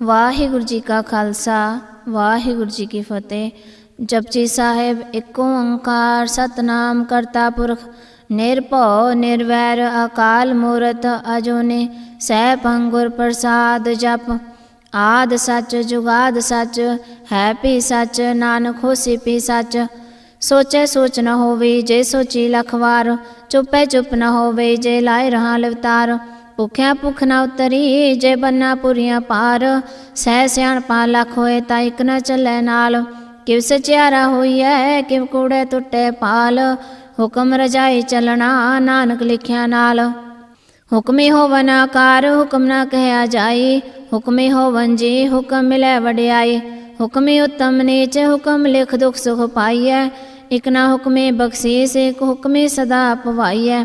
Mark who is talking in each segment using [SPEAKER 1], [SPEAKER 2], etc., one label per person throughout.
[SPEAKER 1] ਵਾਹਿਗੁਰੂ ਜੀ ਕਾ ਖਾਲਸਾ, ਵਾਹਿਗੁਰੂ ਜੀ ਕੀ ਫਤਿਹ। ਜਪਜੀ ਸਾਹਿਬ ਏਕੋ ਓੰਕਾਰ, ਸਤਨਾਮ ਕਰਤਾ ਪੁਰਖ, ਨਿਰਭਉ, ਨਿਰਵੈਰ, ਅਕਾਲ ਮੂਰਤ ਅਜੋਨੇ ਸਹਿ ਗੁਰ ਪ੍ਰਸਾਦ ਜਪ। ਆਦ ਸੱਚ, ਜੁਗਾਦ ਸੱਚ, ਹੈ ਪੀ ਸੱਚ, ਨਾਨਕ ਹੋਸੀ ਭੀ ਸੱਚ। ਸੋਚੈ ਸੋਚ ਨ ਹੋਵੇ, ਜੇ ਸੋਚੀ ਲਖ ਵਾਰ ਚੁੱਪੈ ਚੁੱਪ ਨ ਹੋਵੇ, ਜੇ ਲਾਇ ਰਹਾ ਲਵਤਾਰ। ਭੁਖਿਆ ਭੁਖ ਨਾ ਉਤਰੀ, ਜੇ ਬੰਨਾ ਪੁਰੀਆਂ ਪਾਰ, ਸਹਿ ਸਿਆਣ ਪਾ ਲਖ ਹੋਏ ਤਾਂ ਇਕ ਨਾ ਚੱਲੇ ਨਾਲ। ਕਿਵ ਸਚਿਆਰਾ ਹੋਈਐ, ਕਿਵ ਕੂੜੇ ਟੁੱਟੇ ਪਾਲ। ਹੁਕਮ ਰਜਾਈ ਚਲਣਾ, ਨਾਨਕ ਲਿਖਿਆ ਨਾਲ। ਹੁਕਮੇ ਹੋਵਨ ਆਕਾਰ, ਹੁਕਮ ਨਾ ਕਹਿਆ ਜਾਈ। ਹੁਕਮੇ ਹੋਵਨ ਜੀ, ਹੁਕਮ ਮਿਲੈ ਵਡਿਆਈ। ਹੁਕਮੇ ਉਤਮ ਨੀਚ, ਹੁਕਮ ਲਿਖ ਦੁਖ ਸੁਖ ਪਾਈਐ। ਇਕ ਨਾ ਹੁਕਮੇ ਬਖਸ਼ੀਸ, ਇਕ ਹੁਕਮੇ ਸਦਾ ਪਵਾਈਐ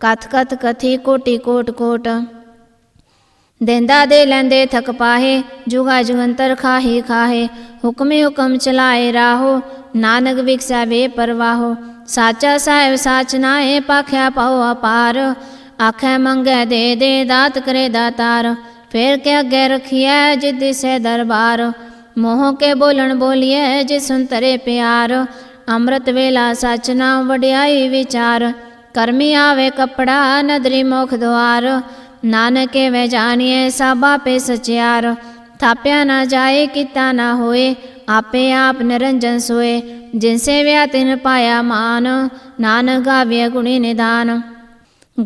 [SPEAKER 1] ਕਥ ਕਥ ਕਥੀ ਕੋਟੀ ਕੋਟ ਕੋਟ। ਦੇਂਦਾ ਦੇ ਲੈਂਦੇ ਥਕ ਪਾਹੇ ਜੁਗਾ ਜੁਗੰਤਰ ਖਾਹੀ ਖਾਹੇ। ਹੁਕਮੇ ਹੁਕਮ ਚਲਾਏ ਰਾਹੋ, ਨਾਨਕ ਵਿਖਸੈ ਵੇ ਪਰਵਾਹੋ। ਸਾਚਾ ਸਾਹਿਬ ਸਾਚ ਨਾਏ ਪਾਖਿਆ ਪਾਉ ਅਪਾਰ। ਆਖੈ ਮੰਗੈ ਦੇ ਦੇ, ਦਾਤ ਕਰੇ ਦਾਤਾਰ ਫੇਰ ਕੇ ਅੱਗੇ ਰਖੀਐ ਜਿਦ ਸੇ ਦਰਬਾਰ। ਮੋਹ ਕੇ ਬੋਲਣ ਬੋਲੀਐ ਜੇ ਸੁਨਤਰੇ ਪਿਆਰ। ਅੰਮ੍ਰਿਤ ਵੇਲਾ ਸਚ ਨਾਮ ਵਡਿਆਈ ਵਿਚਾਰ। ਕਰਮੀ ਆਵੇ ਕਪੜਾ, ਨਦਰੀ ਮੁਖ ਦੁਆਰ। ਨਾਨਕੇ ਵੇ ਜਾਣੀਏ ਸਾਬਾ ਪੇ ਸਚਿਆਰ। ਥਾਪਿਆ ਨਾ ਜਾਏ, ਕੀਤਾ ਨਾ ਹੋਏ, ਆਪੇ ਆਪ ਨਿਰੰਜਨ ਸੋਏ। ਜਿਨਸੇ ਵਿਆ ਤਿਨ ਪਾਇਆ ਮਾਨ, ਨਾਨਕ ਗਾਵੇ ਗੁਣੀ ਨਿਦਾਨ।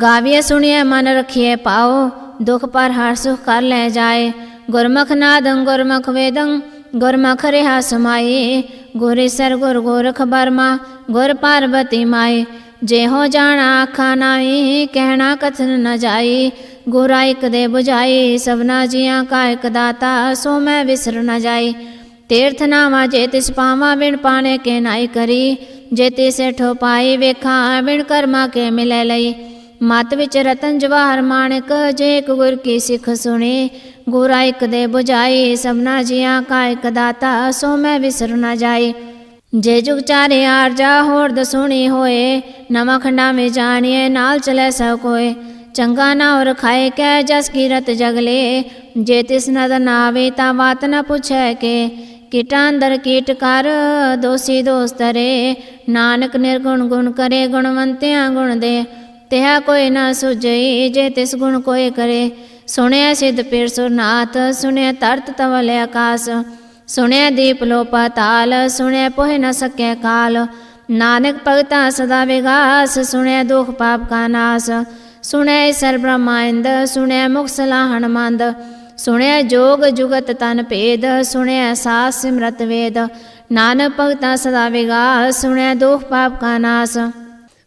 [SPEAKER 1] ਗਾਵੀਏ ਸੁਣੀਏ ਮਨ ਰਖੀਏ ਪਾਓ, ਦੁਖ ਪਰ ਹਰ ਸੁਖ ਕਰ ਲੈ ਜਾਏ। ਗੁਰਮੁਖ ਨਾਦੰ ਗੁਰਮੁਖ ਵੇਦੰ, ਗੁਰਮੁਖ ਰਿਹਾ ਸਮਾਏ। ਗੁਰੇ ਸਰ ਗੁਰ ਗੋਰਖ ਬਰਮਾ ਗੁਰ ਪਾਰਬਤੀ ਮਾਏ। ਜੇ ਹੋ ਜਾਣਾ ਆਖਾ ਨਾਹੀ, ਕਹਿਣਾ ਕਥਨ ਨ ਜਾਈ। ਗੁਰਾ ਇਕ ਦੇ 부ਝਾਈ ਸਭਨਾ ਜੀਆਂ ਕਾ ਇਕ ਦਾਤਾ, ਸੋ ਮੈਂ ਵਿਸਰ ਨ ਜਾਈ। ਤੀਰਥ ਨਾਵਾ ਜੇ ਤਿਸ ਪਾਵਾਂ ਵਿਣ ਪਾਣੇ ਕੇ ਨਾਈ ਕਰੀ। ਜੇ ਤਿਸੇ ਠੋ ਪਾਈ, ਵੇਖਾਂ ਵਿਣ ਕਰਮਾ ਕੇ ਮਿਲੇ ਲਈ। ਮਤ ਵਿੱਚ ਰਤਨ ਜਵਾਹਰ ਮਾਣਕ, ਜੇ ਇੱਕ ਗੁਰ ਕੀ ਸਿੱਖ ਸੁਣੇ। ਗੁਰਾ ਇਕ ਦੇ 부ਝਾਈ ਸਭਨਾ ਜੀਆਂ ਕਾ ਇਕ ਦਾਤਾ, ਸੋ ਮੈਂ ਵਿਸਰ ਨ ਜਾਈ। ਜੇ ਜੁਗ ਚਾਰੇ ਆਰਜਾ ਹੋਰ ਦਸੁਣੀ ਹੋਏ, ਨਵਾਂ ਖੰਡਾ ਮੇ ਜਾਣੀਏ ਨਾਲ ਚਲੇ ਸਭ ਕੋਏ। ਚੰਗਾ ਨਾ ਔਰ ਖਾਏ ਕੈ ਜਸ ਕੀਰਤ ਜਗਲੇ ਜੇ ਤਿਸ ਨਦ ਨਾਵੇ ਤਾਂ ਬਾਤ ਨ ਪੁੱਛੈ ਕੇ। ਕੀਟਾਂ ਅੰਦਰ ਕੀਟ ਕਰ, ਦੋਸੀ ਦੋਸਤਰੇ ਨਾਨਕ ਨਿਰਗੁਣ ਗੁਣ ਕਰੇ, ਗੁਣਵੰਤਿਆਂ ਗੁਣ ਦੇ। ਤਿਹਾ ਕੋਈ ਨਾ ਸੁਝਈ ਜੇ ਤਿਸ ਗੁਣ ਕੋਈ ਕਰੇ। ਸੁਣਿਆ ਸਿਧ ਪੀਰ ਸੁਰਨਾਥ ਸੁਣਿਆ ਤਰਤ ਤਵਲ ਆਕਾਸ ਸੁਣਿਆ ਦੀਪ ਲੋ ਪਾਤਾਲ ਸੁਣਿਆ ਪੋਹਿ ਨ ਸਕੇ ਕਾਲ। ਨਾਨਕ ਭਗਤਾ ਸਦਾ ਵਿਗਾਸ ਸੁਣਿਆ ਦੁਖ ਪਾਪ ਕਾ ਨਾਸ। ਸੁਣਿਆ ਸਰ ਬ੍ਰਹਮਾਇੰਦ ਸੁਣਿਆ ਮੁਖ ਸਲਾਹਣ ਮੰਦ। ਸੁਣਿਆ ਜੋਗ ਜੁਗਤ ਤਨ ਭੇਦ ਸੁਣਿਆ ਸਾਸ ਸਿਮਰਤ ਵੇਦ। ਨਾਨਕ ਭਗਤਾ ਸਦਾ ਵਿਗਾਸ ਸੁਣਿਆ ਦੁਖ ਪਾਪ ਕਾ ਨਾਸ।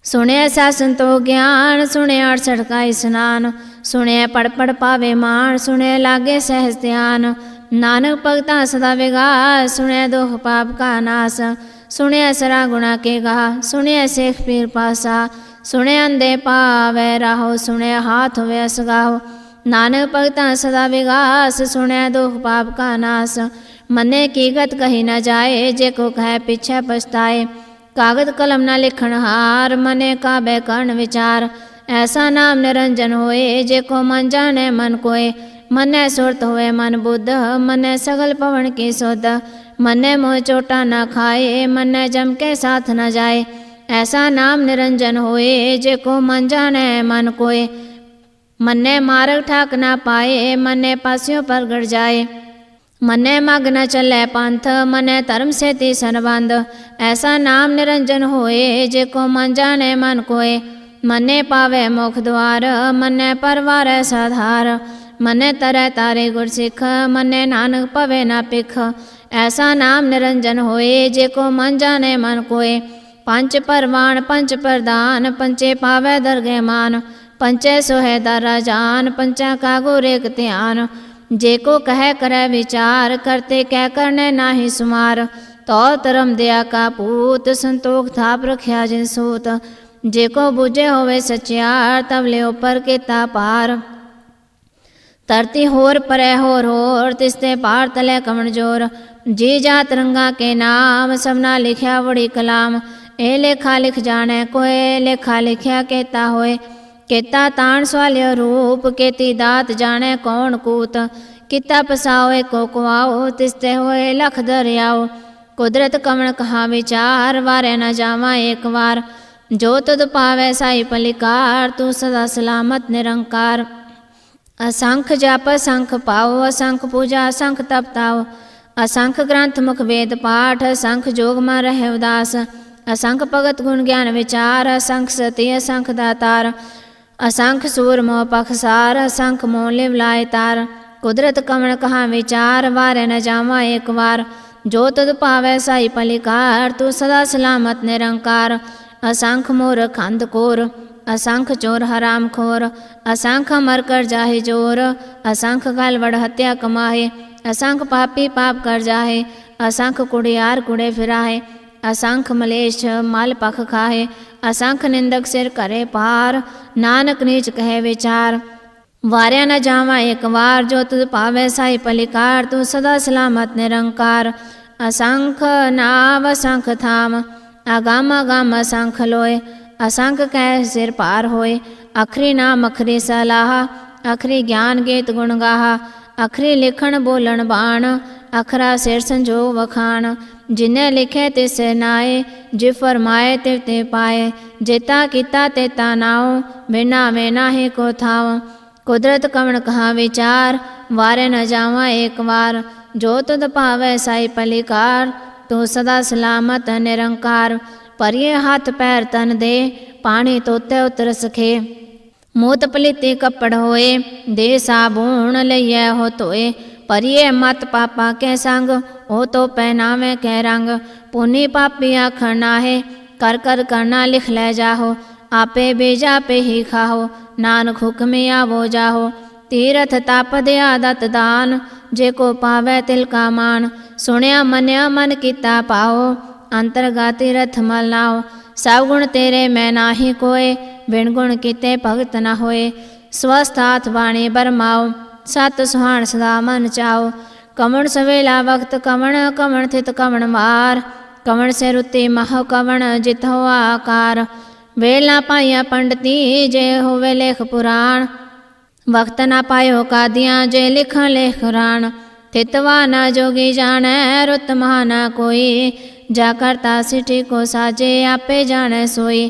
[SPEAKER 1] ਸੁਣਿਆ ਸਾਸਨ ਤੋ ਗਿਆਨ ਸੁਣਿਆ ਅੜਸਠ ਕਾ ਇਸਨਾਨ। ਸੁਣਿਆ ਪੜ ਪੜ ਪਾਵੇ ਮਾਨ ਸੁਣਿਆ ਲਾਗੇ ਸਹਿਜ ਧਿਆਨ। ਨਾਨਕ ਭਗਤਾ ਸਦਾ ਵਿਗਾਸ ਸੁਣਿਆ ਦੁਖ ਪਾਪ ਕਾ ਨਾਸ ਸੁਣਿਆ ਸਰਾ ਗੁਣਾ ਕੇ ਗਾ ਸੁਣਿਆ ਸੇਖ ਪੀਰ ਪਾਸਾ ਸੁਣਿਆ ਅੰਦੇ ਪਾਵੇ ਰਾਹੋ ਸੁਣਿਆ ਹਾਥ ਹੋਵੇ ਅਸਗਾਹੋ ਨਾਨਕ ਭਗਤਾ ਸਦਾ ਵਿਗਾਸ ਸੁਣਿਆ ਦੁਖ ਪਾਪ ਕਾ ਨਾਸ, ਮਨੇ ਕੀ ਗਤ ਕਹੀ ਨਾ ਜਾਏ, ਜੇ ਕੋ ਕਹੈ ਪਿਛੈ ਪਛਤਾਏ। ਕਾਗਦ ਕਲਮ ਨਾ ਲਿਖਣ ਹਾਰ, ਮਨੇ ਕਾਬੇ ਕਰਨ ਵਿਚਾਰ, ਐਸਾ ਨਾਮ ਨਿਰੰਜਨ ਹੋਏ, ਜੇ ਕੋ ਮਨ ਜਾਣੇ ਮਨ ਕੋਏ। ਮਨੈ ਸੁਰਤ ਹੋਏ ਮਨ ਬੁੱਧ, ਮਨੈ ਸਗਲ ਪਵਨ ਕੀ ਸੁਧ। ਮਨੈ ਮੋਹ ਚੋਟਾ ਨਾ ਖਾਏ, ਮਨੈ ਜਮ ਕੇ ਸਾਥ ਨ ਜਾਏ। ਐਸਾ ਨਾਮ ਨਿਰੰਜਨ ਹੋਏ, ਜੇ ਕੋ ਮਨ ਜਾਣੇ ਮਨ ਕੋਏ। ਮਨੈ ਮਾਰਗ ਠਾਕ ਨਾ ਪਾਏ, ਮਨੈ ਪਾਸਿਓ ਪ੍ਰਗਟ ਜਾਏ। ਮਨੈ ਮਗ ਨ ਚੱਲੇ ਪੰਥ, ਮਨੈ ਧਰਮ ਸੇ ਤੀ ਸੰਬੰਧ ਐਸਾ ਨਾਮ ਨਿਰੰਜਨ ਹੋਏ, ਜੇ ਕੋ ਮਨ ਜਾਣੇ ਮਨ ਕੋਏ। ਮਨੈ ਪਾਵੇ ਮੁਖ ਦਵਾਰ ਮਨੈ ਪਰਵਾਰੈ ਸਾਧਾਰ। ਮਨੈ ਤਰੈ ਤਾਰੇ ਗੁਰ ਸਿੱਖ, ਮਨੈ ਨਾਨਕ ਪਵੇ ਨਾ ਪਿਖ ਐਸਾ ਨਾਮ ਨਿਰੰਜਨ ਹੋਏ, ਜੇ ਕੋ ਮਨ ਜਾਣੇ ਮਨ ਕੋਏ। ਪੰਜ ਪਰਵਾਨ, ਪੰਜ ਪ੍ਰਦਾਨ ਪੰਚੇ ਪਾਵੇ ਦਰਗੇ ਮਾਨ। ਪੰਚੇ ਸੋਹੇ ਦਰ ਜਾਨ ਪੰਚਾ ਕਾ ਗੁਰ ਇਕ ਧਿਆਨ। ਜੇ ਕੋ ਕਹਿ ਕਰੈ ਵਿਚਾਰ, ਕਰਤੇ ਕਹਿ ਕਰਨੇ ਨਾਹੀ ਸੁਮਾਰ। ਤੋ ਧਰਮ ਦਿਆ ਕਾ ਪੂਤ, ਸੰਤੋਖ ਥਾਪ ਰਖਿਆ ਜਿਨ ਸੂਤ। ਜੇ ਕੋ ਬੁਝੇ ਹੋਵੇ ਸਚਿਆਰ ਤਬ ਲਿਓ ਪਰ ਕੀਤਾ ਪਾਰ। ਧਰਤੀ ਹੋਰ ਪਰੈ ਹੋਰ ਹੋਰ ਤਿਸਤੇ ਪਾਰ ਤਲੇ ਕਮਣ ਜੋਰ। ਜੀ ਜਾ ਰੰਗਾ ਕੇ ਨਾਮ, ਸਭਨਾ ਲਿਖਿਆ ਵੜੀ ਕਲਾਮ। ਇਹ ਲੇਖਾ ਲਿਖ ਜਾਣੈ ਕੋਏ, ਲੇਖਾ ਲਿਖਿਆ ਕੇਤਾ ਹੋਏ। ਕੇਤਾ ਤਾਣ ਸਵਾਲਿਓ ਰੂਪ, ਕੇਤੀ ਦਾਤ ਜਾਣੈ ਕੌਣ ਕੂਤ। ਕੀਤਾ ਪਸਾਓਏ ਕੋ ਕੁਆਓ ਤਿਸਤੇ ਹੋਏ ਲਖ ਦਰਿਆਓ। ਕੁਦਰਤ ਕਮਣ ਕਹਾ ਵਿਚਾਰ, ਵਾਰੇ ਨ ਜਾਵਾਂ ਏਕ ਵਾਰ। ਜੋ ਤਦ ਪਾਵੈ ਸਾਈ ਪਲਿਕਾਰ, ਤੂੰ ਸਦਾ ਸਲਾਮਤ ਨਿਰੰਕਾਰ। ਅਸੰਖ ਜਪ, ਅਸੰਖ ਪਾਉ ਅਸੰਖ ਪੂਜਾ, ਅਸੰਖ ਤਪ ਤਾਉ ਅਸੰਖ ਗ੍ਰੰਥ ਮੁਖ ਵੇਦ ਪਾਠ, ਅਸੰਖ ਜੋਗ ਮਾ ਰਹਿ ਉਦਾਸ। ਅਸੰਖ ਭਗਤ ਗੁਣ ਗਿਆਨ ਵਿਚਾਰ, ਅਸੰਖ ਸਤੀ, ਅਸੰਖ ਦਾਤਾਰ। ਅਸੰਖ ਸੂਰ ਮੋਹ ਪਖਸਾਰ ਅਸੰਖ ਮੋਹ ਲਿਵ ਲਾਇ ਤਾਰ। ਕੁਦਰਤ ਕਮਣ ਕਹਾ ਵਿਚਾਰ, ਵਾਰੇ ਨ ਜਾਵਾਂ ਏਕ ਵਾਰ। ਜੋ ਤਦ ਪਾਵੈ ਸਾਈ ਪਲਿਕਾਰ ਤੂੰ ਸਦਾ ਸਲਾਮਤ ਨਿਰੰਕਾਰ। ਅਸੰਖ ਮੋਰ ਖੰਦ ਕੋਰ। ਅਸੰਖ ਚੋਰ ਹਰਾਮ ਖੋਰ, ਅਸੰਖ ਅਮਰ ਕਰ ਜਾਹੇ ਜੋਰ, ਅਸੰਖ ਗਲ ਵੜ ਹਤਿਆ ਕਮਾਹੇ, ਅਸੰਖ ਪਾਪੀ ਪਾਪ ਕਰ ਜਾਹੇ, ਅਸੰਖ ਕੁੜਿਆਰ ਕੁੜੇ ਫਿਰਾਹੇ, ਅਸੰਖ ਮਲੇਸ਼ ਮਲ ਪਖ ਖਾਹੇ, ਅਸੰਖ ਨਿੰਦਕ ਸਿਰ ਕਰੇ ਪਾਰ ਨਾਨਕ ਨੀਚ ਕਹੇ ਵਿਚਾਰ। ਵਾਰਿਆ ਨਾ ਜਾਵਾਂ ਇੱਕ ਵਾਰ, ਜੋ ਤੁਧ ਪਾਵੇ ਸਾਈ ਪਲਿਕਾਰ, ਤੂੰ ਸਦਾ ਸਲਾਮਤ ਨਿਰੰਕਾਰ। ਅਸੰਖ ਨਾਵ ਅਸੰਖ ਥਾਮ ਆਗਾਮ ਅਗਮ ਅਸੰਖ ਲੋਏ ਅਸੰਖ ਕਹਿ ਸਿਰ ਪਾਰ ਹੋਏ। ਅਖਰੀ ਨਾਮ ਅਖਰੀ ਸਲਾਹ, ਅਖਰੀ ਗਿਆਨ ਗੀਤ ਗੁਣ ਗਾਹਾ। ਅਖਰੀ ਲਿਖਣ ਬੋਲਣ ਬਾਣ, ਅਖਰਾ ਸਿਰ ਸੰਜੋ ਵਖਾਣ। ਜਿਨੇ ਲਿਖੇ ਤੇ ਨਾਏ ਜੇ ਫਰਮਾਏ ਤੇ ਤੇ ਪਾਏ। ਜੇਤਾ ਕੀਤਾ ਤੇ ਤਾ ਨਾਉ, ਬਿਨਾ ਵੇ ਨਾਹੀ ਕੋ ਥਾਉ। ਕੁਦਰਤ ਕਵਣ ਕਹਾ ਵਿਚਾਰ, ਵਾਰੇ ਨ ਜਾਵਾਂ ਏਕ ਵਾਰ। ਜੋ ਤੁਧ ਭਾਵੈ ਸਾਈ ਪਲਿਕਾਰ ਤੂੰ ਸਦਾ ਸਲਾਮਤ ਨਿਰੰਕਾਰ। ਪਰਿਏ ਹੱਥ ਪੈਰ ਤਨ ਦੇ, ਪਾਣੀ ਤੋਤੇ ਉਤਰ ਸਖੇ। ਮੂਤ ਪਲੀਤੇ ਕੱਪੜ ਹੋਏ, ਦੇ ਸਾਬੂਣ ਲਈਐ ਹੋ ਧੋਏ। ਪਰਿਏ ਮਤ ਪਾਪਾ ਕੇ ਸੰਗ, ਉਹ ਤੋ ਪਹਿਨਾਵੇ ਕੇ ਰੰਗ। ਪੁਨੀ ਪਾਪੀ ਆਖਣ ਨਾਹੇ, ਕਰ ਕਰ ਕਰਨਾ ਲਿਖ ਲੈ ਜਾਹੋ। ਆਪੇ ਬੇਜਾ ਪੇ ਹੀ ਖਾਹੋ, ਨਾਨਕ ਹੁਕਮੇ ਆਵੋ ਜਾਹੋ। ਤੀਰਥ ਤਪ ਦੇ ਆਦਤ ਦਾਨ, ਜੇ ਕੋ ਪਾਵੇ ਤਿਲ ਕਾ ਮਾਨ ਸੁਣਿਆ ਮੰਨਿਆ ਮਨ ਕੀਤਾ ਪਾਓ। ਅੰਤਰਗਾਤੀ ਰਥ ਮਲ ਨਾਓ ਸਭ ਗੁਣ ਤੇਰੇ ਮੈਂ ਨਾਹੀ ਕੋਏ, ਬਿਨ ਗੁਣ ਕੀਤੇ ਭਗਤ ਨਾ ਹੋਏ। ਸਵਸਥ ਬਾਣੀ ਬਰਮਾਓ, ਸਤ ਸੁਹਾਣ ਸਦਾ ਮਨ ਚਾਓ। ਕਮਣ ਸਵੇਲਾ ਵਕਤ ਕਮਣ ਕਮਣ ਥਿਤ ਕਮਣ ਮਾਰ। ਕਮਣ ਸੇ ਰੁੱਤੀ ਮਹ ਕਵਣ ਜਿਤ ਹੋ ਆਕਾਰ। ਨਾ ਪਾਈਆਂ ਪੰਡਤੀ, ਜੇ ਹੋਵੇ ਲੇਖ ਪੁਰਾਣ। ਵਕਤ ਨਾ ਪਾਇਓ ਕਾਦੀਆਂ, ਜੇ ਲਿਖਾਂ ਲੇਖ ਰਾਣ। ਤਿਤਵਾ ਨਾ ਜੋਗੀ ਜਾਣੈ, ਰੁਤ ਮਹਾ ਨਾ ਕੋਈ। ਜਾ ਕਰਤਾ ਸਿਠੀ ਕੋ ਸਾਜੇ, ਆਪੇ ਜਾਣੈ ਸੋਈ।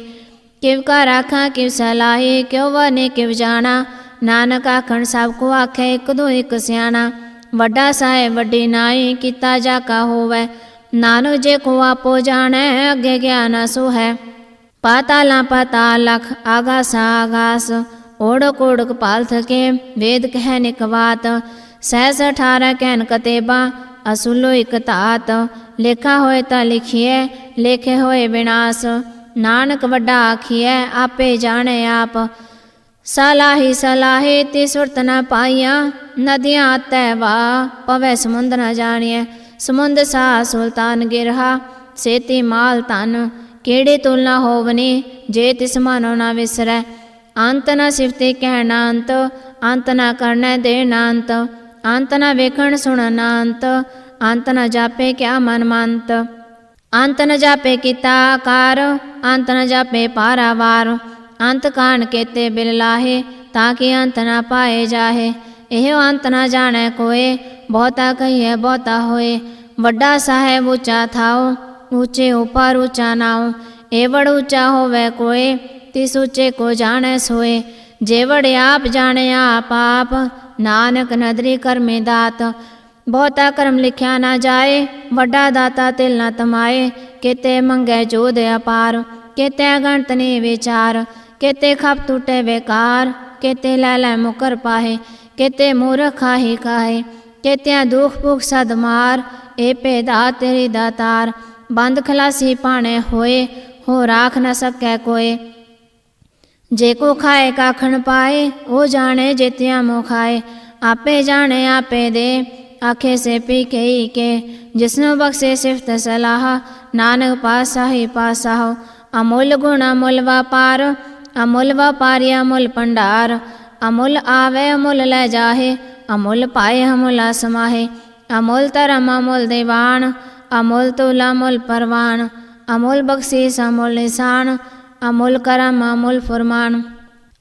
[SPEAKER 1] ਕਿਵ ਕਾ ਰਾਖਾਂ ਕਿਵ ਸਲਾਹੀ ਕਿਉ ਵਨੇ ਕਿਵ ਜਾਣਾ। ਨਾਨਕ ਆਖਣ, ਸਭ ਕੋ ਆਖੇ, ਇੱਕ ਦੋ ਇੱਕ ਸਿਆਣਾ। ਵੱਡਾ ਸਾਹਿਬ, ਵੱਡੀ ਨਾਈ, ਕੀਤਾ ਜਾ ਕਾ ਹੋਵੇ। ਨਾਨਕ ਜੇ ਕੋ ਆਪੋ ਜਾਣੈ, ਅੱਗੇ ਗਿਆਨ ਸੋ ਹੈ ਪਾਤਾਲਾਂ ਪਾਤਾਲ ਲਖ, ਆਗਾਸ ਆਗਾਸ। ਓੜਕ ਓੜਕ ਪਾਲ ਥਕੇ ਵੇਦ ਕਹਿ ਨਿਕਵਾਤ ਸਹਿਸ ਅਠਾਰਹ ਕਹਿਨ ਕਤੇਬਾ। ਅਸੁਲੋ ਇਕ ਧਾਤ, ਲੇਖਾ ਹੋਏ ਤਾਂ ਲਿਖੀਐ, ਲੇਖੇ ਹੋਏ ਵਿਨਾਸ਼ ਨਾਨਕ ਵੱਡਾ ਆਖੀਐ, ਆਪੇ ਜਾਣੇ ਆਪ। ਸਲਾਹੀ ਸਲਾਹੀ ਤੀ ਸੁਰਤ ਨ ਪਾਈਆਂ, ਨਦੀਆਂ ਤੈ ਵਾ, ਪਵੇ ਸਮੁੰਦ ਨਾ ਜਾਣੀਐ। ਸਮੁੰਦ ਸਾ ਸੁਲਤਾਨ ਗਿਰਹਾ, ਸੇਤੀ ਮਾਲ ਤਨ ਕਿਹੜੇ ਤੁਲਨਾ ਹੋਵਨੀ, ਜੇ ਤਿਸ ਮਾਨੋ ਨਾ ਵਿਸਰੈ। ਅੰਤ ਨਾ ਸਿਫਤੇ ਕਹਿਣਾ ਅੰਤ ਅੰਤ ਨਾ ਕਰਨਾ ਦੇਣਾ ਅੰਤ। ਅੰਤ ਨ ਵੇਖਣ ਸੁਣਨ ਅੰਤ ਅੰਤ ਨ ਜਾਪੇ ਕਿਆ ਮਨ ਮੰਤ। ਅੰਤ ਨ ਜਾਪੇ ਕੀਤਾ ਆਕਾਰ, ਅੰਤ ਨ ਜਾਪੇ ਪਾਰਾਵਾਰ। ਅੰਤ ਕਾਣ ਕੇਤੇ ਬਿਲ ਲਾਹੇ, ਤਾਂ ਕਿ ਅੰਤ ਨ ਪਾਏ ਜਾਹੇ। ਇਹ ਅੰਤ ਨ ਜਾਣੈ ਕੋਏ, ਬਹੁਤਾ ਕਹੀਏ ਬਹੁਤਾ ਹੋਏ। ਵੱਡਾ ਸਾਹਿਬ ਉੱਚਾ ਥਾਓ ਉੱਚੇ ਉਪਰ ਉੱਚਾ ਨਾਉ। ਏਵੜ ਉੱਚਾ ਹੋਵੇ ਕੋਏ, ਤਿਸ ਉੱਚੇ ਕੋ ਜਾਣੈ ਸੋਏ। ਜੇਵੜ ਆਪ ਜਾਣੈ ਆਪ ਆਪ ਨਾਨਕ ਨਦਰੀ ਕਰਮੇ ਦਾਤ, ਬਹੁਤਾ ਕਰਮ ਲਿਖਿਆ ਨਾ ਜਾਏ, ਵੱਡਾ ਦਾਤਾ ਤਿਲ ਨਾ ਤਮਾਏ, ਕਿਤੇ ਮੰਗੇ ਜੋਦ ਅਪਾਰ, ਕਿਤੇ ਗਣਤ ਨੇ ਵਿਚਾਰ, ਕਿਤੇ ਖਪ ਟੁੱਟੇ ਵੇਕਾਰ, ਕਿਤੇ ਲੈ ਲੈ ਮੁਕਰ ਪਾਹੇ, ਕਿਤੇ ਮੂਰਖ ਖਾਹੀ ਕਾਹੇ ਕਿਤਿਆਂ ਦੁਖ ਭੁਖ ਸਦ ਮਾਰ ਏ ਪੈਦਾ ਤੇਰੀ ਦਾਤਾਰ, ਬੰਦ ਖਲਾਸੀ ਪਾਣੇ ਹੋਏ, ਹੋ ਰਾਖ ਨਾ ਸਕੈ ਕੋਏ। ਜੇ ਕੋ ਖਾਏ ਕਾਖਣ ਪਾਏ, ਉਹ ਜਾਣੇ ਜੇਤਿਆਂ ਮੋ ਖਾਏ। ਆਪੇ ਜਾਣੇ ਆਪੇ ਦੇ, ਆਖੇ ਸੇ ਪੀ ਕਈ ਕੇ। ਜਿਸਨੂੰ ਬਖਸ਼ੇ ਸਿਫਤ ਸਲਾਹ, ਨਾਨਕ ਪਾਸਾ ਪਾਸਾਹ ਅਮੁੱਲ ਗੁਣ ਅਮੁੱਲ ਵਪਾਰ, ਅਮੁੱਲ ਵਪਾਰੀ ਅਮੁੱਲ ਭੰਡਾਰ। ਅਮੁੱਲ ਆਵੇ ਅਮੁੱਲ ਲੈ ਜਾਹੇ, ਅਮੁੱਲ ਪਾਏ ਅਮੁੱਲ ਸਮਾਹੇ ਅਮੁੱਲ ਧਰਮ ਅਮੁੱਲ ਦੀਵਾਨ, ਅਮੁੱਲ ਤੁਲ ਅਮੁੱਲ ਪਰਵਾਨ। ਅਮੁੱਲ ਬਖਸ਼ੀਸ ਅਮੁੱਲ ਨਿਸ਼ਾਨ ਅਮੁੱਲ ਕਰਮ, ਅਮੁੱਲ ਫਰਮਾਨ।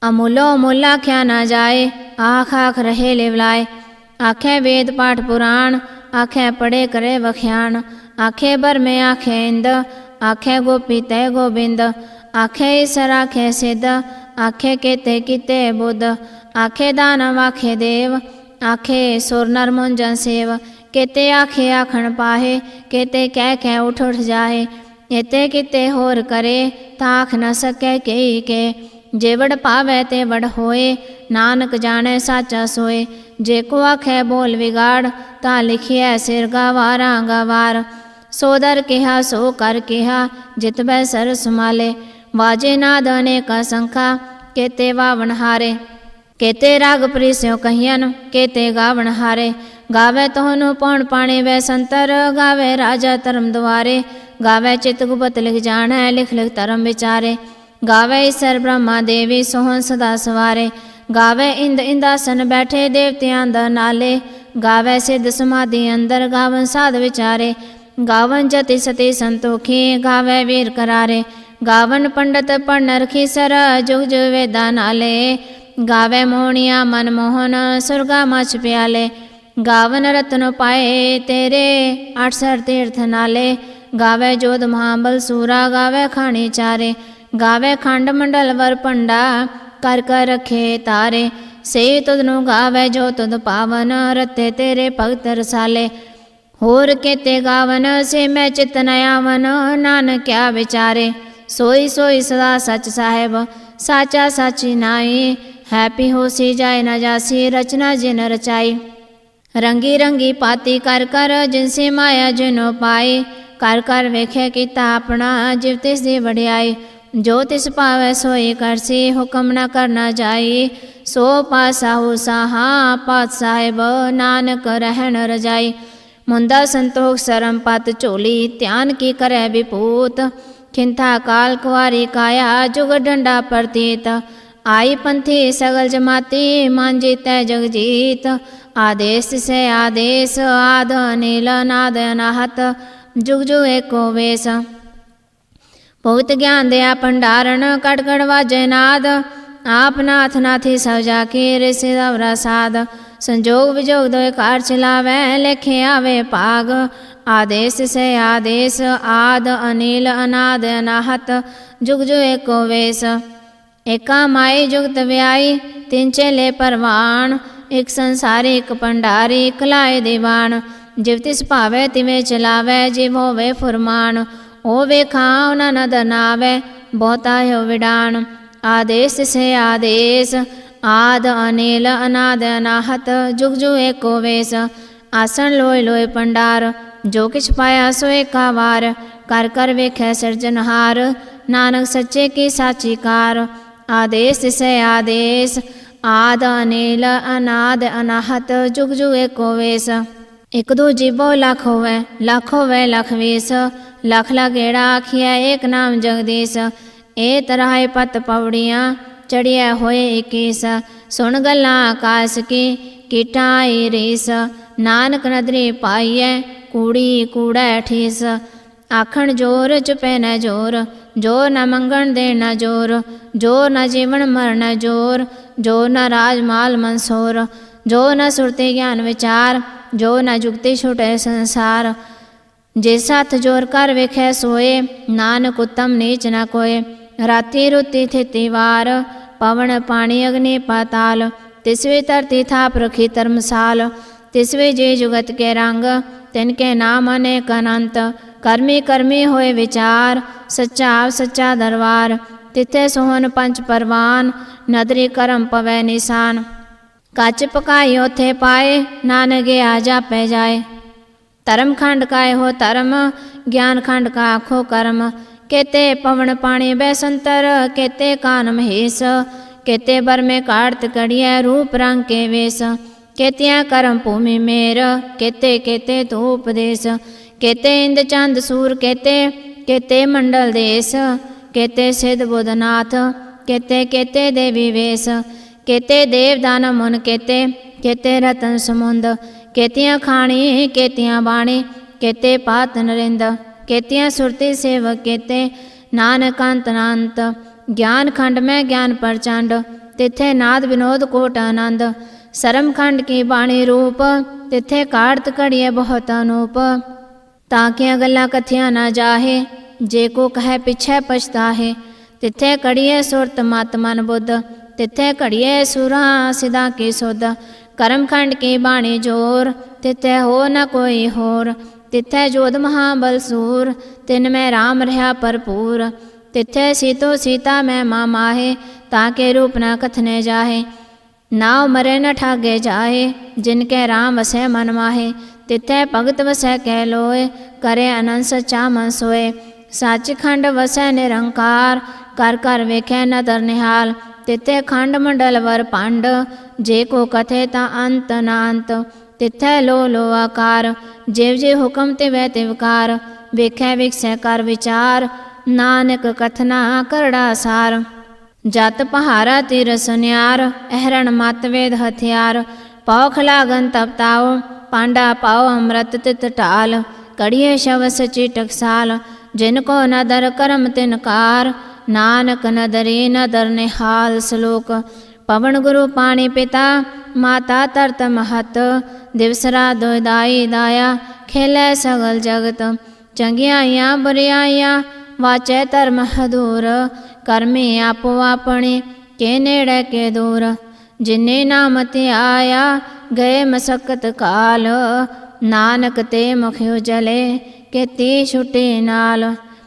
[SPEAKER 1] ਅਮੁੱਲੋ ਮੁੱਲ ਆਖਿਆ ਨਾ ਜਾਏ, ਆਖ ਆਖ ਰਹੇ ਲਿਵਲਾਏ ਆਖੇ ਵੇਦ ਪਾਠ ਪੁਰਾਣ, ਆਖੇ ਪੜੇ ਕਰੇ ਵਖਿਆਣ। ਆਖੇ ਬਰਮੇ ਆਖੇ ਇੰਦ, ਆਖੇ ਗੋਪੀ ਤੈ ਗੋਬਿੰਦ। ਆਖੇ ਈਸਰ ਆਖੇ ਸਿੱਧ, ਆਖੇ ਕੀਤੇ ਕਿਤੇ ਬੁੱਧ। ਆਖੇ ਦਾਨਵ ਆਖੇ ਦੇਵ, ਆਖੇ ਸੁਰ ਨਰ ਮੁੰਜਨ ਸੇਵ। ਕੀਤੇ ਆਖੇ ਆਖਣ ਪਾਹੇ, ਕੀਤੇ ਕਹਿ ਕਹਿ ਉਠ ਉਠ ਜਾਹੇ। ਇਤੇ ਕਿਤੇ ਹੋਰ ਕਰੇ ਤਾਂ ਆਖ ਨ ਸਕੈ ਕਈ ਕੇ। ਜੇ ਵਡ ਪਾਵੈ ਤੇ ਵੜ ਹੋਏ, ਨਾਨਕ ਜਾਣੈ ਸਾਚਾ ਸੋਏ। ਜੇ ਕੋ ਆਖੈ ਬੋਲ ਵਿਗਾੜ, ਤਾਂ ਲਿਖਿਐ ਸਿਰ ਗਵਾਰਾਂ ਗਵਾਰ। ਸੋ ਕਿਹਾ, ਸੋ ਕਰ ਕਿਹਾ, ਜਿਤ ਬੈ ਸਰ ਸੁਮਾਲੇ। ਵਾਜੇ ਨਾਦ ਅਨੇਕ ਸੰਖਾ, ਕੇਤੇ ਵਾਵਣ ਹਾਰੇ। ਕੇਤੇ ਰਾਗ ਪ੍ਰੀਸਿਓ ਕਹੀਨ ਕੇਤੇ ਗਾਵਣ ਹਾਰੇ। ਗਾਵੇ ਤੋਹਨੂੰ ਪਉਣ ਪਾਣੇ ਵੈ ਸੰਤਰ, ਗਾਵੇ ਰਾਜਾ ਧਰਮ ਦੁਆਰੇ। ਗਾਵੇ ਚਿਤ ਗੁਪਤ ਲਿਖ ਜਾਣੈ, ਲਿਖ ਲਿਖ ਧਰਮ ਵਿਚਾਰੇ। ਗਾਵੇ ਸਰ ਬ੍ਰਹਮਾ ਦੇਵੀ ਸੋਹਣ ਸਦਾ ਸਵਾਰੇ। ਗਾਵੇ ਇੰਦ ਇੰਦਾਸਨ ਬੈਠੇ ਦੇਵਤਿਆਂ ਦਾ ਨਾਲੇ। ਗਾਵੇ ਸਿੱਧ ਸਮਾਧੀ ਅੰਦਰ ਗਾਵਨ ਸਾਧ ਵਿਚਾਰੇ। ਗਾਵਨ ਜਤੀ ਸਤੀ ਸੰਤੋਖੀ ਗਾਵੇ ਵੀਰ ਕਰਾਰੇ। ਗਾਵਨ ਪੰਡਤ ਪੜਨ ਰਖੀ ਸਰ ਜੁਗ ਜੁਗ ਵੇਦਾਂ ਨਾਲੇ। ਗਾਵੇ ਮੋਹਣੀਆ ਮਨ ਮੋਹਨ ਸੁਰਗਾ ਮਚ ਪਿਆਲੇ। ਗਾਵਨ ਰਤਨ ਪਾਏ ਤੇਰੇ, ਅਠਸਰ ਤੀਰਥ ਨਾਲੇ। ਗਾਵੇ ਜੋਧ ਮਹਾਬਲ ਸੂਰਾ, ਗਾਵੇ ਖਾਣੀ ਚਾਰੇ, ਗਾਵੇ ਖੰਡ ਮੰਡਲ ਵਰ ਪੰਡਾ ਕਰ ਕਰ ਰਖੇ ਤਾਰੇ। ਸੇ ਤੁਧ ਨੂੰ ਗਾਵੇ ਜੋ ਤੁਧ ਪਾਵਨ, ਰਤੇ ਤੇਰੇ ਭਗਤ ਰਸਾਲੇ। ਹੋਰ ਕੇਤੇ ਗਾਵਨ, ਸੇ ਮੈਂ ਚਿਤ ਨ ਆਵਨ ਨਾਨਕਿਆ ਵਿਚਾਰੇ। ਸੋਈ ਸੋਈ ਸਦਾ ਸਚ ਸਾਹਿਬ, ਸਾਚਾ ਸਾਚੀ ਨਾਈ ਹੈਪੀ ਹੋਸੀ ਜਾਏ ਨਾ ਜਾਸੀ, ਰਚਨਾ ਜਿਨ ਰਚਾਈ। ਰੰਗੀ ਰੰਗੀ ਪਾਤੀ ਕਰ ਕਰ ਜਿਨਸੇ ਮਾਇਆ ਜਿਨੋ ਪਾਏ ਕਰ ਕਰ ਵੇਖੇ ਕੀਤਾ ਆਪਣਾ, ਜਿਵ ਤਿਸ ਦੀ ਵਡਿਆਈ ਜੋ ਤਿਸ ਭਾਵੈ ਸੋਈ ਕਰਸੀ ਹੁਕਮ ਨਾ ਕਰਨਾ ਜਾਈ। ਸੋ ਪਾਸਾਹੂ ਸਾਹਾ, ਪਾਤ ਸਾਹਿਬ, ਨਾਨਕ ਰਹਿਣ ਰਜਾਈ। ਮੁੰਦਾ ਸੰਤੋਖ ਸਰਮ ਪਤ ਝੋਲੀ, ਧਿਆਨ ਕੀ ਕਰੈ ਵਿਪੂਤ। ਖਿੰਥਾ ਕਾਲ ਕੁਵਾਰੀ ਕਾਇਆ, ਜੁਗ ਡੰਡਾ ਪ੍ਰਤੀਤ। ਆਈ ਪੰਥੀ ਸਗਲ ਜਮਾਤੀ, ਮਾਨ ਜੀਤੈ ਜਗ ਜੀਤ। ਆਦੇਸ ਸੇ ਆਦੇਸ, ਆਦ ਅਨਿਲ ਨਾਦ ਅਨਾਹਤ। ਜੁਗ ਜੁਗ ਏਕੋ ਵੇਸ। ਬਹੁਤ ਗਿਆਨ ਦਿਆ ਭੰਡਾਰਨ ਕੜ ਕੜ ਵਾਜੈ ਨਾਦ। ਆਪ ਨਾਥ ਨਾਥੀ ਸਭ ਜਾ ਕੇ ਰਿਸੇ ਦਵਰਾ ਸਾਧ ਸੰਜੋਗ ਵਿਜੋਗ ਦੋਇ ਕਾਰ ਚਲਾਵੈ, ਲੇਖੇ ਆਵੇ ਭਾਗ। ਆਦੇਸ ਸੇ ਆਦੇਸ, ਆਦ ਅਨਿਲ ਅਨਾਦ ਅਨਾਹਤ। ਜੁਗ ਜੁ ਏਕੋ ਵੇਸ। ਏਕਾ ਮਾਈ ਜੁਗਤ ਵਿਆਈ, ਤਿੰਨ ਚੇਲੇ ਪਰਵਾਨ। ਇਕ ਸੰਸਾਰੀ, ਇਕ ਭੰਡਾਰੀ, ਇਕ ਲਾਏ ਦੀਵਾਨ। ਜਿਵ ਤਿਸ ਭਾਵੇ ਤਿਵੇਂ ਚਲਾਵੇ, ਜਿਵ ਹੋਵੇ ਫੁਰਮਾਨ ਉਹ ਵੇਖਾਂ ਉਹਨਾਂ ਨਦ ਬਹੁਤਾ ਹੋ ਵਿਡਾਨ। ਆਦੇਸ ਸੇ ਆਦੇਸ, ਆਦ ਅਨਿਲ ਅਨਾਦ ਅਨਾਹਤ, ਜੁਗ ਜੁ ਏਕੋ ਵੇਸ। ਆਸਣ ਲੋਇ ਲੋਇ ਪੰਡਾਰ, ਜੋ ਕਿਛ ਪਾਇਆ ਸੋ ਏਕਾ ਵਾਰ। ਕਰ ਕਰ ਵੇਖੈ ਸਿਰਜਨਹਾਰ ਨਾਨਕ ਸੱਚੇ ਕੀ ਸਾਚੀ ਕਾਰ। ਆਦੇਸ ਸੇ ਆਦੇਸ, ਆਦ ਅਨਿਲ ਅਨਾਦ ਅਨਾਹਤ, ਜੁਗ ਜੁ ਏਕੋ ਵੇਸ। ਇਕ ਦੋ ਜੀਵੋ ਲੱਖ ਹੋਵੇ ਲੱਖ ਹੋਵੇ, ਲਖ ਵੇਸ। ਲਖ ਲਗੇੜਾ ਆਖਿਆ ਏਕ ਨਾਮ ਜਗਦੀਸ਼। ਏ ਤਰਾਏ ਪਤ ਪੌੜੀਆਂ ਚੜਿਆ ਹੋਏ ਇਕੀਸ। ਸੁਣ ਗੱਲਾਂ ਆਕਾਸ ਕੀ ਕੀਟਾਈ ਰੀਸ। ਨਾਨਕ ਨਦਰੀ ਪਾਈਐ, ਕੂੜੀ ਕੂੜੈ ਠੀਸ। ਆਖਣ ਜੋਰ ਚੁਪੈ ਨ ਜੋਰ, ਜੋ ਨ ਮੰਗਣ ਦੇ ਨ ਜੋਰ। ਜੋਰ ਨ ਜੀਵਨ ਮਰਨ ਜੋਰ, ਜੋ ਨ ਰਾਜ ਮਾਲ ਮਨਸੋਰ। ਜੋ ਨ ਸੁਰਤੇ ਗਿਆਨ ਵਿਚਾਰ ਜੋ ਨਾ ਜੁਗਤੀ ਛੁਟੇ ਸੰਸਾਰ, ਜੇ ਸੱਤ ਜੋਰ ਕਰ ਵੇਖੈ ਸੋਏ, ਨਾਨਕ ਉਤਮ ਨੀਚ ਨਾ ਕੋਏ। ਰਾਤੀ ਰੁਤੀ ਥਿਤੀ ਵਾਰ, ਪਵਨ ਪਾਣੀ ਅਗਨੀ ਪਾਤਾਲ। ਤਿਸਵੇ ਧਰਤੀ ਥਾਪ ਰਖੀ ਧਰਮਸਾਲ। ਤਿਸਵੇ ਜੇ ਜੁਗਤ ਕੇ ਰੰਗ, ਤਿਨ ਕੇ ਨਾਮ ਅਨੇਕ ਅਨੰਤ। ਕਰਮੀ ਕਰਮੀ ਹੋਏ ਵਿਚਾਰ, ਸੱਚਾ ਆਪ ਸੱਚਾ ਦਰਬਾਰ। ਤਿਥੇ ਸੋਹਨ ਪੰਜ ਪਰਵਾਨ, ਨਦਰੀ ਕਰਮ ਪਵੈ ਨਿਸ਼ਾਨ। ਕੱਚ ਪਕਾਈ ਉਥੇ ਪਾਏ, ਨਾਨਕੇ ਆ ਜਾਪੈ ਜਾਏ। ਧਰਮ ਖੰਡ ਕਾਏ ਹੋ ਧਰਮ, ਗਿਆਨ ਖੰਡ ਕਾ ਆਖੋ ਕਰਮ। ਕੇਤੇ ਪਵਨ ਪਾਣੀ ਬੈਸੰਤਰ ਕੇਤੇ ਕਾਨ ਮਹੇਸ਼। ਕੇਤੇ ਬਰ ਮੇ ਕਾੜਤ ਕੜੀਐ ਰੂਪ ਰੰਗ ਕੇ ਵੇਸ। ਕੇਤਿਆਂ ਕਰਮ ਭੂਮੀ ਮੇਰ, ਕੇਤੇ ਕੇਤੇ ਤੂ ਉਪਦੇਸ਼ ਕੇਤੇ ਇੰਦ ਚੰਦ ਸੂਰ ਕੇਤੇ ਕੇਤੇ ਮੰਡਲ ਦੇਸ। ਕੇਤੇ ਸਿਧ ਬੁਧਨਾਥ ਕੇਤੇ ਕੇਤੇ ਦੇਵੀ ਵੇਸ। ਕੇਤੇ ਦੇਵਦਾਨ ਮੁਨ ਕੇਤੇ ਕੇਤੇ ਰਤਨ ਸਮੁੰਦ, ਕੇਤੀਆਂ ਖਾਣੀ, ਕੇਤੀਆਂ ਬਾਣੀ, ਕੇਤੇ ਪਾਤ ਨਰਿੰਦ, ਕੇਤੀਆਂ ਸੁਰਤੀ ਸੇਵਕ ਕੇਤੇ, ਨਾਨਕ ਅੰਤ ਅਨੰਤ ਗਿਆਨ ਖੰਡ ਮੈਂ ਗਿਆਨ ਪਰਚੰਡ, ਤਿਥੇ ਨਾਦ ਵਿਨੋਦ ਕੋਟ ਆਨੰਦ, ਸਰਮ ਖੰਡ ਕੀ ਬਾਣੀ ਰੂਪ, ਤਿਥੇ ਕਾਰਤ ਘੜੀਏ ਬਹੁਤ ਅਨੂਪ। ਤਾਂ ਕਿ ਗੱਲਾਂ ਕਥੀਆਂ ਨਾ ਜਾਹੇ, ਜੇ ਕੋ ਕਹੈ ਪਿਛੈ ਪਛਤਾਹੇ, ਤਿਥੇ ਕੜੀਏ ਸੁਰਤ ਮਤ ਮਨ ਬੁੱਧ ਤਿੱਥੇ ਘੜੀਏ ਸੁਰਾਂ ਸਿਦਾ ਕੀ ਸੁਧ? ਕਰਮ ਖੰਡ ਕੀ ਬਾਣੀ ਜੋਰ? ਤਿੱਥੇ ਹੋ ਨ ਕੋਈ ਹੋਰ। ਤਿੱਥੇ ਜੋਧ ਮਹਾਬਲ ਸੂਰ। ਤਿਨ ਮੈਂ RAM ਰਹਾ ਭਰਪੂਰ। ਤਿੱਥੇ ਸੀਤੋ ਸੀਤਾ ਮੈਂ ਮਾ ਮਾਹੇ, ਤਾਂ ਕੇ ਰੂਪ ਨ ਕਥਨੇ ਜਾਹੇ। ਨਾਉ ਮਰੇ ਨ ਠਾਗੇ ਜਾਏ ਜਿਨ ਕੈ ਰਾਮ ਵਸੈ ਮਨ ਮਾਹੇ। ਤਿਤੈ ਭਗਤ ਵਸੈ ਕਹਿ ਲੋਏ, ਕਰੇ ਅਨੰਦ ਸਚਾ ਮਨ ਸੋਏ। ਸੱਚ ਖੰਡ ਵਸੈ ਨਿਰੰਕਾਰ, ਕਰ ਕਰ ਵੇਖੈ ਨਦਰ ਨਿਹਾਲ ਤਿਤੈ ਖੰਡ ਮੰਡਲ ਵਰ ਪੰਡ, ਜੇ ਕੋ ਕਥੇ ਤਾਂ ਅੰਤ ਨ ਅੰਤ ਤਿਥੈ ਲੋ ਲੋ ਆਕਾਰ, ਜਿਵ ਜੇ ਹੁਕਮ ਤੇ ਵੈ ਤੇ ਵਿਕਾਰ ਵੇਖੈ ਵਿਖਸੈ ਕਰ ਵਿਚਾਰ, ਨਾਨਕ ਕਥਨਾ ਕਰੜਾ ਸਾਰ। ਜਤ ਪਹਾਰਾ ਤੀਰ ਸੁਨਿਆਰ, ਅਹਰਣ ਮਤ ਵੇਦ ਹਥਿਆਰ। ਪੌਖ ਲਾਗਨ ਤਪਤਾਓ ਪਾਂਡਾ ਪਾਓ ਅੰਮ੍ਰਿਤ ਤਿਤ ਢਾਲ। ਕੜੀਏ ਸ਼ਵ ਸਚੀ ਟਕਸਾਲ ਜਿਨ ਕੋ ਨਦਰ ਕਰਮ ਤਿਨਕਾਰ ਨਾਨਕ ਨਦਰੀ ਨਦਰ ਨਿਹਾਲ ਸ਼ਲੋਕ ਪਵਨ ਗੁਰੂ ਪਾਣੀ ਪਿਤਾ ਮਾਤਾ ਤਰਤ ਮਹਤ ਦਿਵਸਰਾ ਦੋਇਦਾਈ ਦਾਇਆ ਖੇਲੇ ਸਗਲ ਜਗਤ ਚੰਗਿਆਈਆਂ ਬੁਰਿਆਈਆਂ ਵਾਚੈ ਧਰਮ ਹਦੂਰ ਕਰਮੇ ਆਪੋ ਆਪਣੇ ਕੇ ਨੇੜੇ ਕੇ ਦੂਰ ਜਿਨੇ ਨਾਮ ਤੇ ਆਇਆ ਗਏ ਮਸਕਤ ਕਾਲ ਨਾਨਕ ਤੇ ਮੁਖ ਉਜਲੇ ਕੀਤੀ ਛੁਟੇ ਨਾਲ